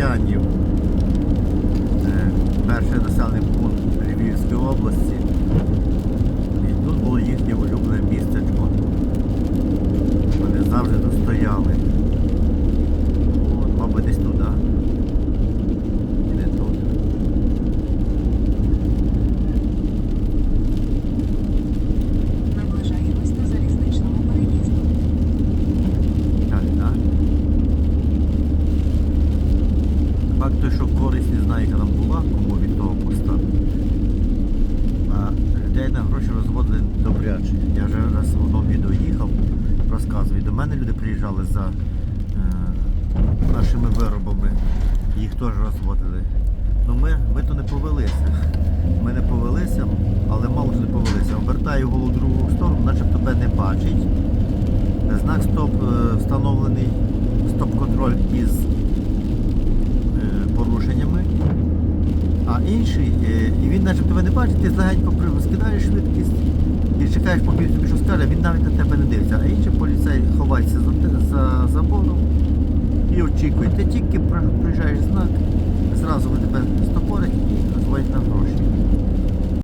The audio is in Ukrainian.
Троянів. Е, Перший населений пункт Львівської області. І тут було їхнє улюблене містечко. Вони завжди тут стояли. Факт той, що користь не знаю, яка там була, кому від того поста. А людей на гроші розводили добряче. Я вже раз в одному відео їхав, розказую. До мене люди приїжджали за е, нашими виробами, їх теж розводили. Ну ми, ми то не повелися. Ми не повелися, але мало що не повелися. Обертаю голову в другу сторону, начебто тебе не бачить. Знак стоп е, встановлений, стоп-контроль із е, порушеннями. Інший, е, і він начебто тебе не бачить, ти злегенько попри скидаєш швидкість і чекаєш, поки він тобі що скаже, він навіть на тебе не дивиться. А інший поліцей ховається за, за забором і очікує. Ти тільки при- приїжджаєш